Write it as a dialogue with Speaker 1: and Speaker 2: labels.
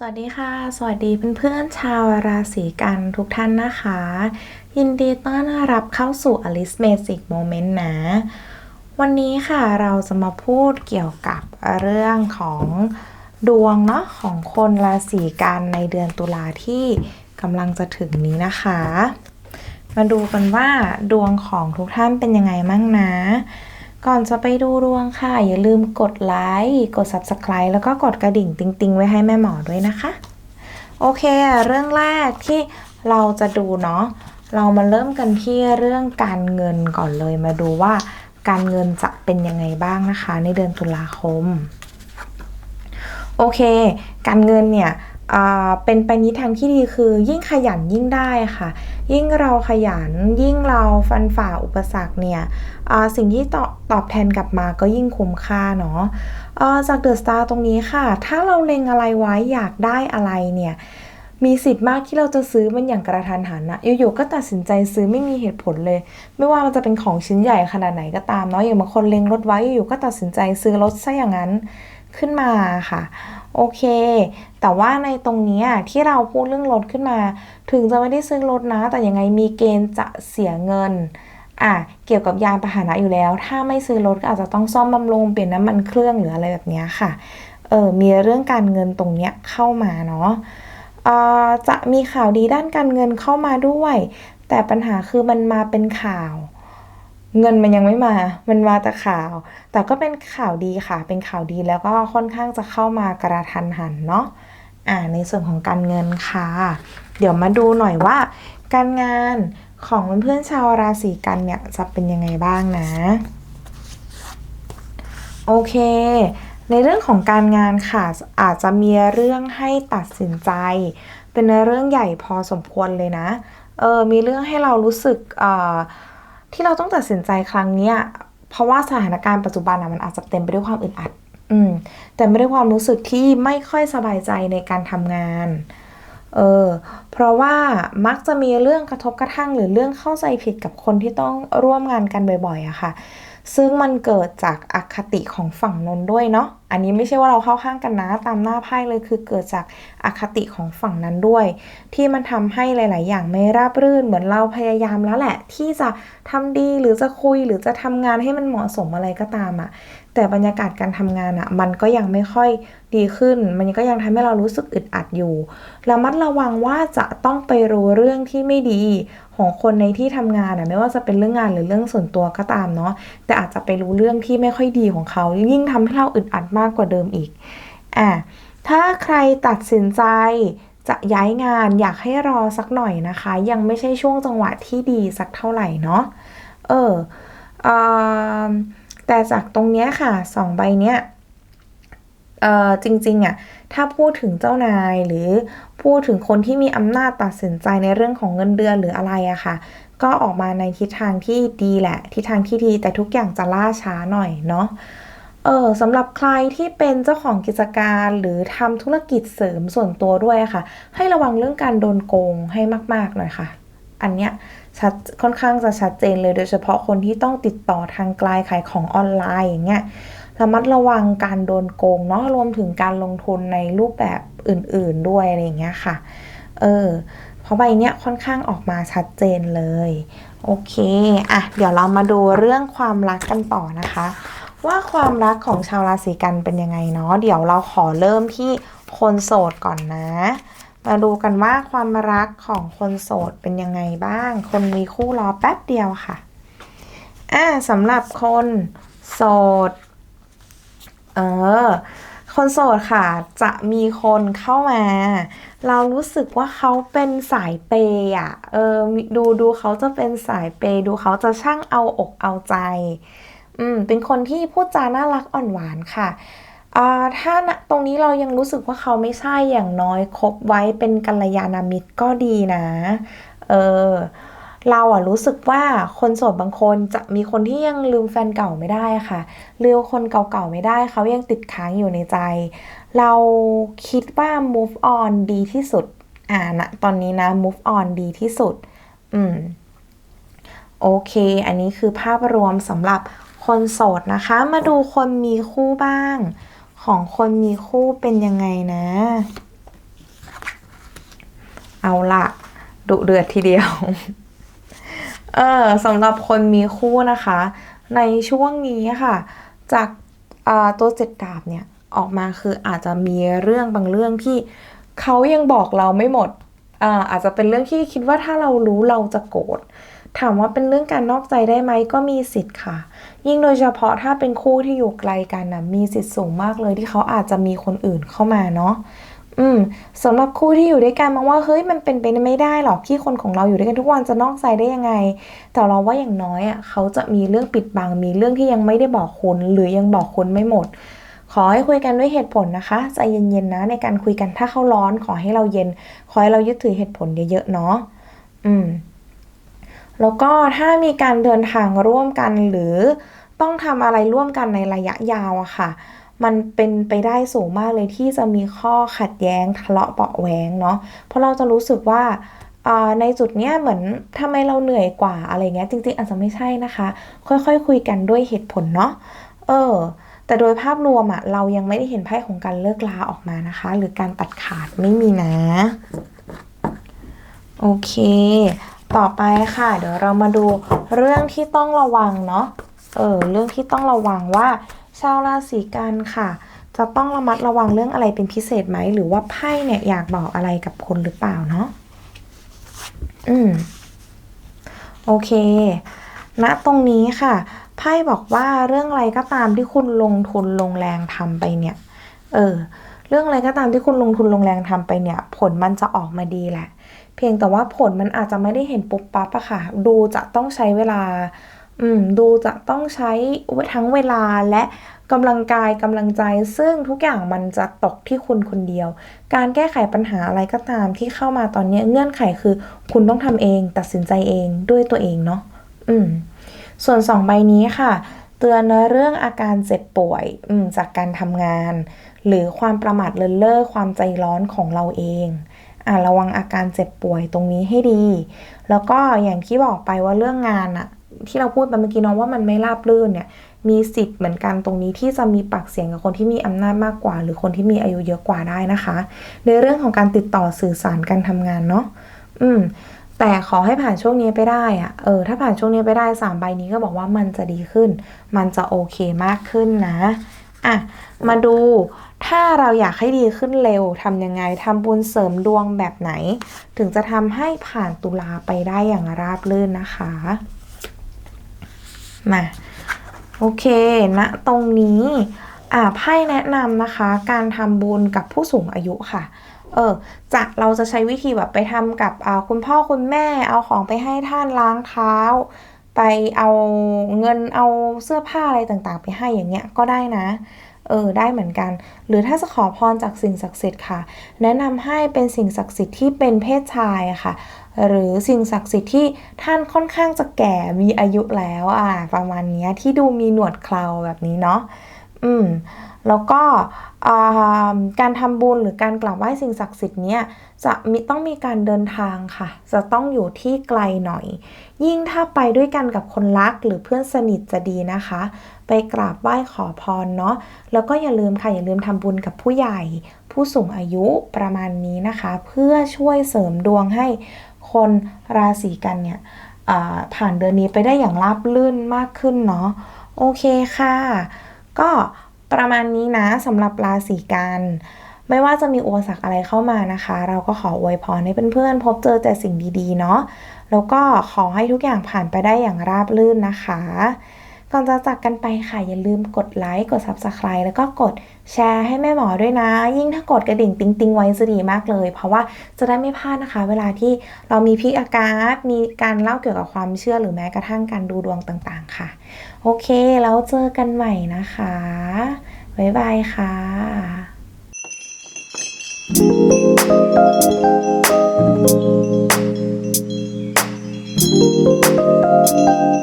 Speaker 1: สวัสดีค่ะ สวัสดีเพื่อนๆชาวราศีกันทุกท่านนะคะ ยินดีต้อนรับเข้าสู่ Alice Magic Moment นะ วันนี้ค่ะเราจะมาพูดเกี่ยวกับเรื่องของดวงเนาะของคนราศีกันในเดือนตุลาที่กำลังจะถึงนี้นะคะ มาดูกันว่าดวงของทุกท่านเป็นยังไงมั่งนะ ก่อนจะไปดูดวงค่ะ อย่าลืมกดไลค์กด Subscribe แล้วก็กดกระดิ่งติ๊งๆ ไว้ให้แม่หมอด้วยนะคะ โอเค เรื่องแรกที่เราจะดูเนาะเรามาเริ่มกันที่เรื่องการเงินก่อนเลยมาดูว่า การเงินจะเป็นยังไงบ้างนะคะ ในเดือนตุลาคม โอเค การเงินเนี่ยเป็นไปในทางที่ดีคือยิ่งขยันยิ่งได้ค่ะ ยิ่งเราขยัน ยิ่งเราฟันฝ่าอุปสรรคเนี่ยสิ่งที่ตอบตอบแทนกลับมาก็ยิ่งคุ้มค่าเนาะจากเดอะสตาร์ตรงนี้ค่ะ ถ้าเราเล็งอะไรไว้อยากได้อะไรเนี่ยมีสิทธิ์มากที่เราจะซื้อมันอย่างกระทันหันนะอยู่ๆก็ตัดสินใจซื้อไม่มีเหตุผลเลย ไม่ว่ามันจะเป็นของชิ้นใหญ่ขนาดไหนก็ตามเนาะอย่างบางคนเล็งรถไว้อยู่ๆก็ตัดสินใจซื้อรถซะอย่างนั้น ขึ้นมาค่ะ โอเค แต่ว่าในตรงนี้ที่เราพูดเรื่องรถขึ้นมา ถึงจะไม่ได้ซื้อรถนะ แต่ยังไงมีเกณฑ์จะเสียเงินอะเกี่ยวกับยานพาหนะอยู่แล้ว ถ้าไม่ซื้อรถก็อาจจะต้องซ่อมบำรุงเปลี่ยนน้ำมันเครื่องหรืออะไรแบบนี้ค่ะเออมีเรื่องการเงินตรงเนี้ยเข้ามาเนาะออจะมีข่าวดีด้านการเงินเข้ามาด้วย แต่ปัญหาคือมันมาเป็นข่าว เงินมันยังไม่มา มันมาแต่ข่าว แต่ก็เป็นข่าวดีค่ะ เป็นข่าวดีแล้วก็ค่อนข้างจะเข้ามากระทันหันเนาะอ่าในส่วนของการเงินค่ะ เดี๋ยวมาดูหน่อยว่า การงานของเพื่อนๆชาวราศีกันเนี่ยจะเป็นยังไงบ้างนะ โอเค ในเรื่องของการงานค่ะอาจจะมีเรื่องให้ตัดสินใจ เป็นเรื่องใหญ่พอสมควรเลยนะ เออมีเรื่องให้เรารู้สึกเอ่อ ที่เราต้องตัดสินใจครั้งเนี้ยเพราะว่าสถานการณ์ปัจจุบันอะมันอาจจะเต็มไปด้วยความอึดอัด อืมแต่ไม่ได้ความรู้สึกที่ไม่ค่อยสบายใจในการทำงาน เออ เพราะว่ามักจะมีเรื่องกระทบกระทั่งหรือเรื่องเข้าใจผิดกับคนที่ต้องร่วมงานกันบ่อยๆอะค่ะ ซึ่งมันเกิดจากอคติของฝั่งนนด้วยเนาะ อันนี้ไม่ใช่ว่าเราเข้าข้างกันนะตามหน้าไพ่เลยคือเกิดจากอคติของฝั่งนั้นด้วย ที่มันทำให้หลาย ๆ อย่างไม่ราบรื่นเหมือนเราพยายามแล้วแหละ ที่จะทำดีหรือจะคุยหรือจะทำงานให้มันเหมาะสมอะไรก็ตามอะแต่บรรยากาศการทำงานอะมันก็ยังไม่ค่อยดีขึ้น มันก็ยังทำให้เรารู้สึกอึดอัดอยู่ระมัดระวังว่าจะต้องไปรู้เรื่องที่ไม่ดี ของคนในที่ทำงานอะไม่ว่าจะเป็นเรื่องงานหรือเรื่องส่วนตัวก็ตามเนาะแต่อาจจะไปรู้เรื่องที่ไม่ค่อยดีของเขายิ่งทำให้เราอึดอัดมากกว่าเดิมอีกอะถ้าใครตัดสินใจจะย้ายงานอยากให้รอสักหน่อยนะคะ ยังไม่ใช่ช่วงจังหวะที่ดีสักเท่าไหร่เนาะเออเออแต่จากตรงเนี้ยค่ะสองใบเนี้ย จริงๆอะถ้าพูดถึงเจ้านายหรือพูดถึงคนที่มีอำนาจตัดสินใจในเรื่องของเงินเดือนหรืออะไรอะค่ะ ก็ออกมาในทิศทางที่ดีแหละ ทิศทางที่ดีแต่ทุกอย่างจะล่าช้าหน่อยเนาะเออสำหรับใครที่เป็นเจ้าของกิจการหรือทำธุรกิจเสริมส่วนตัวด้วยอะค่ะ ให้ระวังเรื่องการโดนโกงให้มาก ๆ หน่อยค่ะ อันเนี้ยชัดค่อนข้างจะชัดเจนเลยโดยเฉพาะคนที่ต้องติดต่อทางไกลขายของออนไลน์อย่างเงี้ย ระมัดระวังการโดนโกงเนาะรวมถึงการลงทุนในรูปแบบอื่นๆด้วยอะไรอย่างเงี้ยค่ะ เออเพราะใบเนี้ยค่อนข้างออกมาชัดเจนเลย โอเค อะ เดี๋ยวเรามาดูเรื่องความรักกันต่อนะคะ ว่าความรักของชาวราศีกันเป็นยังไงเนาะ เดี๋ยวเราขอเริ่มที่คนโสดก่อนนะ มาดูกันว่าความรักของคนโสดเป็นยังไงบ้าง คนมีคู่รอแป๊บเดียวค่ะ อ่าสำหรับคนโสด เออ คนโสดค่ะ จะมีคนเข้ามา เรารู้สึกว่าเขาเป็นสายเปย์อะ เออ ดูดูเขาจะเป็นสายเปย์ดูเขาจะช่างเอาอกเอาใจ อืม เป็นคนที่พูดจาน่ารักอ่อนหวานค่ะอ่าถ้าณตรงนี้เรายังรู้สึกว่าเขาไม่ใช่อย่างน้อยคบไว้เป็นกัลยาณมิตรก็ดีนะ เออ เราอะรู้สึกว่าคนโสดบางคนจะมีคนที่ยังลืมแฟนเก่าไม่ได้ค่ะลืมคนเก่าๆไม่ได้เขายังติดค้างอยู่ในใจ เราคิดว่า move on ดีที่สุด อ่านะตอนนี้นะ move on ดีที่สุด อืม โอเค อันนี้คือภาพรวมสำหรับคนโสดนะคะ มาดูคนมีคู่บ้าง ของคนมีคู่เป็นยังไงนะ เอาละดุเดือดทีเดียว เออสำหรับคนมีคู่นะคะ ในช่วงนี้ค่ะ จากาตัวเจ็ดดาบเนี่ยออกมาคืออาจจะมีเรื่องบางเรื่องที่เขายังบอกเราไม่หมดอาอาจจะเป็นเรื่องที่คิดว่าถ้าเรารู้เราจะโกรธถามว่าเป็นเรื่องการนอกใจได้ไหมก็มีสิทธิ์ค่ะ ยิ่งโดยเฉพาะถ้าเป็นคู่ที่อยู่ไกลกันนะมีสิทธิ์สูงมากเลยที่เขาอาจจะมีคนอื่นเข้ามาเนาะ อืมสำหรับคู่ที่อยู่ด้วยกันมองว่าเฮ้ยมันเป็นไปไม่ได้หรอกที่คนของเราอยู่ด้วยกันทุกวันจะนอกใจได้ยังไง แต่เราว่าอย่างน้อยอะเขาจะมีเรื่องปิดบังมีเรื่องที่ยังไม่ได้บอกคุณหรือยังบอกคุณไม่หมด ขอให้คุยกันด้วยเหตุผลนะคะใจเย็นๆนะในการคุยกันถ้าเขาร้อนขอให้เราเย็น ขอให้เรายึดถือเหตุผลเยอะๆเนาะอืมแล้วก็ถ้ามีการเดินทางร่วมกันหรือต้องทำอะไรร่วมกันในระยะยาวอะค่ะ มันเป็นไปได้สูงมากเลยที่จะมีข้อขัดแย้งทะเลาะเบาะแหวงเนาะเพราะเราจะรู้สึกว่าในจุดเนี้ยเหมือนทำไมเราเหนื่อยกว่าอะไรเงี้ยจริง ๆ อาจจะไม่ใช่นะคะ ค่อยๆคคุยกันด้วยเหตุผลเนาะเออ แต่โดยภาพรวมอะเรายังไม่ได้เห็นไพ่ของการเลิกลาออกมานะคะ หรือการตัดขาดไม่มีนะโอเค ต่อไปค่ะ เดี๋ยวเรามาดูเรื่องที่ต้องระวังเนาะเออเรื่องที่ต้องระวังว่า ชาวราศีกันค่ะ จะต้องระมัดระวังเรื่องอะไรเป็นพิเศษไหม หรือว่าไพ่เนี่ยอยากบอกอะไรกับคนหรือเปล่าเนาะอืม โอเคณตรงนี้ค่ะ ไพ่บอกว่าเรื่องอะไรก็ตามที่คุณลงทุนลงแรงทำไปเนี่ย เออ เรื่องอะไรก็ตามที่คุณลงทุนลงแรงทำไปเนี่ย ผลมันจะออกมาดีแหละ เพียงแต่ว่าผลมันอาจจะไม่ได้เห็นปุ๊บปั๊บอะค่ะ ดูจะต้องใช้เวลา อืมดูจะต้องใช้ทั้งเวลาและกำลังกายกำลังใจ ซึ่งทุกอย่างมันจะตกที่คุณคนเดียว การแก้ไขปัญหาอะไรก็ตามที่เข้ามาตอนนี้เงื่อนไขคือ คุณต้องทำเอง ตัดสินใจเองด้วยตัวเองเนาะอืม ส่วนสองใบนี้ค่ะ เตือนเรื่องอาการเจ็บป่วยอืมจากการทำงาน หรือความประมาทเลินเล่อความใจร้อนของเราเองอ่าระวังอาการเจ็บป่วยตรงนี้ให้ดี แล้วก็อย่างที่บอกไปว่าเรื่องงานอะ ที่เราพูดไปเมื่อกี้น้องว่ามันไม่ราบรื่นเนี่ย มีสิทธิ์เหมือนกันตรงนี้ที่จะมีปากเสียงกับคนที่มีอำนาจมากกว่า หรือคนที่มีอายุเยอะกว่าได้นะคะ ในเรื่องของการติดต่อสื่อสารการทำงานเนาะอืมแต่ขอให้ผ่านช่วงนี้ไปได้อะเออ ถ้าผ่านช่วงนี้ไปได้สามใบนี้ก็บอกว่ามันจะดีขึ้น มันจะโอเคมากขึ้นนะ อะ มาดู ถ้าเราอยากให้ดีขึ้นเร็วทำยังไงทำบุญเสริมดวงแบบไหน ถึงจะทำให้ผ่านตุลาไปได้อย่างราบรื่นนะคะ มาโอเคณตรงนี้อ่าไพ่แนะนำนะคะ การทำบุญกับผู้สูงอายุค่ะเออจะเราจะใช้วิธีแบบไปทำกับอ่าคุณพ่อคุณแม่เอาของไปให้ท่านล้างเท้า ไปเอาเงินเอาเสื้อผ้าอะไรต่างๆ ไปให้อย่างเงี้ยก็ได้นะเออได้เหมือนกัน หรือถ้าจะขอพรจากสิ่งศักดิ์สิทธิ์ค่ะ แนะนำให้เป็นสิ่งศักดิ์สิทธิ์ที่เป็นเพศชายอะค่ะ หรือสิ่งศักดิ์สิทธิ์ที่ท่านค่อนข้างจะแก่มีอายุแล้วอะประมาณนี้ที่ดูมีหนวดเคราแบบนี้เนาะอืมแล้วก็การทำบุญหรือการกราบไหว้สิ่งศักดิ์สิทธิ์เนี้ยจะมีต้องมีการเดินทางค่ะ จะต้องอยู่ที่ไกลหน่อย ยิ่งถ้าไปด้วยกันกับคนรักหรือเพื่อนสนิทจะดีนะคะ ไปกราบไหว้ขอพรเนาะแล้วก็อย่าลืมค่ะอย่าลืมทำบุญกับผู้ใหญ่ ผู้สูงอายุประมาณนี้นะคะ เพื่อช่วยเสริมดวงให้คนราศีกันเนี่ยผ่านเดือนนี้ไปได้อย่างราบรื่นมากขึ้นเนาะโอเคค่ะ ก็ประมาณนี้นะสำหรับราศีกันไม่ว่าจะมีอุปสรรคอะไรเข้ามานะคะ เราก็ขออวยพรให้เพื่อนๆ พบเจอแต่สิ่งดีๆ เนาะแล้วก็ขอให้ทุกอย่างผ่านไปได้อย่างราบรื่นนะคะ ก่อนจะจากกันไปค่ะอย่าลืมกดไลค์กด Subscribe แล้วก็กดแชร์ให้แม่หมอด้วยนะ ยิ่งถ้ากดกระดิ่งติ๊งติงๆไว้จะดีมากเลย เพราะว่าจะได้ไม่พลาดนะคะ เวลาที่เรามีพิกอากาศมีการเล่าเกี่ยวกับความเชื่อหรือแม้กระทั่งการดูดวงต่างๆ ค่ะ โอเค แล้วเจอกันใหม่นะคะบ๊ายบายค่ะ